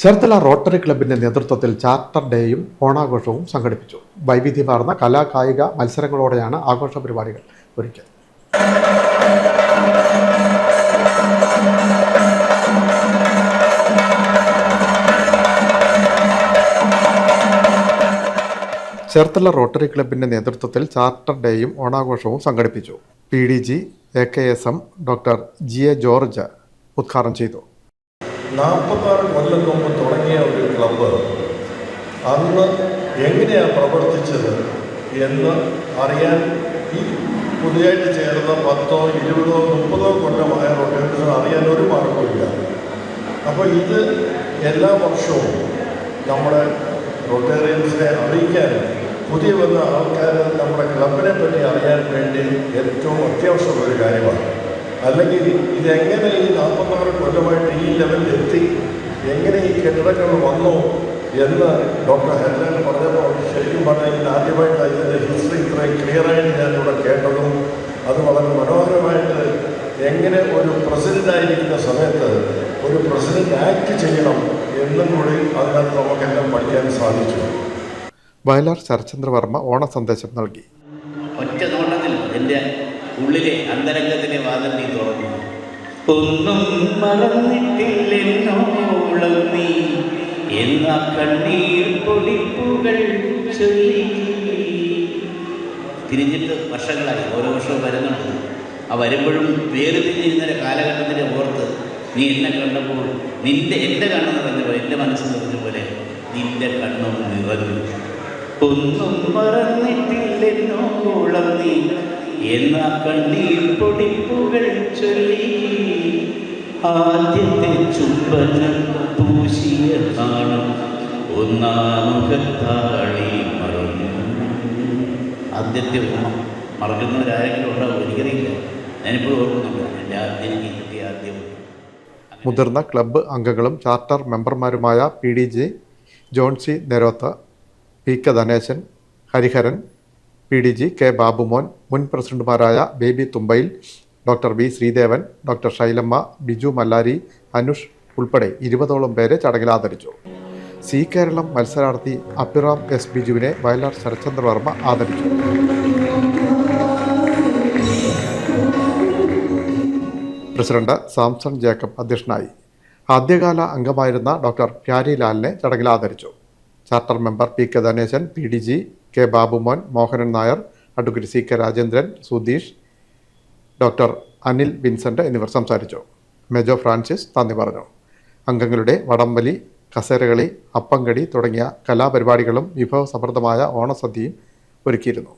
Cherthala rotary ക്ലബിന്റെ നേതൃത്വത്തിൽ charter ഡേയും ഓണാഘോഷവും സംഘടിപ്പിച്ചു. വൈവിധ്യമാർന്ന കലാ കായിക മത്സരങ്ങളോടെയാണ് ആഘോഷ പരിപാടികൾ ഒരുക്കിയത്. ചേർത്തല റോട്ടറി ക്ലബിന്റെ നേതൃത്വത്തിൽ ചാർട്ടർ ഡേയും ഓണാഘോഷവും സംഘടിപ്പിച്ചു. P D G A K S M doctor G A George ഉദ്ഘാടനം ചെയ്തു. നാൽപ്പത്താറ് കൊല്ലം മുമ്പ് തുടങ്ങിയ ഒരു ക്ലബ്ബ് അന്ന് എങ്ങനെയാണ് പ്രവർത്തിച്ചത് എന്ന് അറിയാൻ ഈ പുതിയതായിട്ട് ചേർന്ന പത്തോ ഇരുപതോ മുപ്പതോ കൊല്ലമായ റൊട്ടേഷൻ അറിയാൻ ഒരു മാർഗമില്ല അപ്പോൾ ഇത് എല്ലാ വർഷവും നമ്മുടെ റൊട്ടേറിയൻസിനെ അറിയിക്കാൻ പുതിയ വന്ന ആൾക്കാർ നമ്മുടെ ക്ലബിനെ പറ്റി അറിയാൻ വേണ്ടി ഏറ്റവും അത്യാവശ്യമുള്ള ഒരു കാര്യമാണ്. അല്ലെങ്കിൽ ഇതെങ്ങനെ ഈ നാൽപ്പത്താറ് കൊല്ലമായിട്ട് ഈ ലെവലിൽ എത്തി? എങ്ങനെ ഈ കെട്ടിടങ്ങൾ വന്നു എന്ന് ഡോക്ടർ ഹെല്ലാൻ പറഞ്ഞപ്പോൾ ശരിക്കും പറഞ്ഞാൽ ഇതിന് ആദ്യമായിട്ട് ഇതിന്റെ ഹിസ്റ്ററി ഇത്രയും ക്ലിയറായിട്ട് ഞാനിവിടെ കേട്ടതും അത് വളരെ മനോഹരമായിട്ട് എങ്ങനെ ഒരു പ്രസിഡന്റായിരിക്കുന്ന സമയത്ത് ഒരു പ്രസിഡന്റ് ആക്ട് ചെയ്യണം എന്നും കൂടി അതിനകത്ത് നമുക്കെല്ലാം പഠിക്കാൻ സാധിച്ചു. വയലാർ ശരചന്ദ്രവർമ്മ ഓണ സന്ദേശം നൽകി. ഒറ്റ നോട്ടത്തിൽ എന്റെ ഉള്ളിലെ അന്തരംഗത്തിലെ വാദം നീ തുറന്നു. ഒന്നും മറന്നിട്ടില്ലെന്നോളം നീ. എന്ന കണ്ണീർ പൊടിപ്പുകൾ തിരിഞ്ഞിട്ട് വർഷങ്ങളായി ഓരോ വർഷവും വരുന്നുണ്ട്. ആ വരുമ്പോഴും വേറെ തിരിഞ്ഞിരുന്ന കാലഘട്ടത്തിന്റെ ഓർത്ത് നീ എന്നെ കണ്ടപ്പോൾ നിന്റെ എന്റെ കണ്ണ് നിറഞ്ഞ പോലെ എന്റെ മനസ്സ് നിറഞ്ഞ പോലെ നിന്റെ കണ്ണും നിറഞ്ഞു. ഒന്നും മറന്നിട്ടില്ലെന്നോളം നീ. എന്ന കണ്ണീർ പൊടിപ്പുകൾ ചൊല്ലി. ആദ്യത്തെ ചുംബനം പൂശിയ നാണം ഒന്നാമുഖത്താളി മറന്നു. ആദ്യത്തെ ഉമ്മ മറക്കുന്നവരാരെങ്കിലും ഉണ്ടാവും എനിക്കറിയില്ല ഞാനിപ്പോൾ ആദ്യം എനിക്ക് കിട്ടിയ ആദ്യം. മുതിർന്ന ക്ലബ്ബ് അംഗങ്ങളും charter മെമ്പർമാരുമായ P D G Johnsy Nerotha P K Dhaneshan Hariharan P D G K Babumon മുൻ പ്രസിഡന്റുമാരായ Baby Thumbayil doctor V Sreedevan doctor Shailamma Biju Mallari Anush ഉൾപ്പെടെ ഇരുപതോളം പേരെ ചടങ്ങിൽ ആദരിച്ചു. സി കേരളം മത്സരാർത്ഥി അഭിറാം എസ് ബിജുവിനെ വയലാർ ശരചന്ദ്രവർമ്മ ആദരിച്ചു. പ്രസിഡന്റ് സാംസൺ ജേക്കബ് അധ്യക്ഷനായി. ആദ്യകാല അംഗമായിരുന്ന ഡോക്ടർ പ്യാരിലാലിനെ ചടങ്ങിൽ ആദരിച്ചു. Charter member P K Dhaneshan P D G K Babumon Mohanan Nair advocate C K Rajendran Sudheesh doctor Anil Vincent എന്നിവർ സംസാരിച്ചു. മെജോ ഫ്രാൻസിസ് നന്ദി പറഞ്ഞു. അംഗങ്ങളുടെ വടംവലി കസേരകളി അപ്പങ്കടി തുടങ്ങിയ കലാപരിപാടികളും വിഭവസമൃദ്ധമായ ഓണസദ്യയും ഒരുക്കിയിരുന്നു.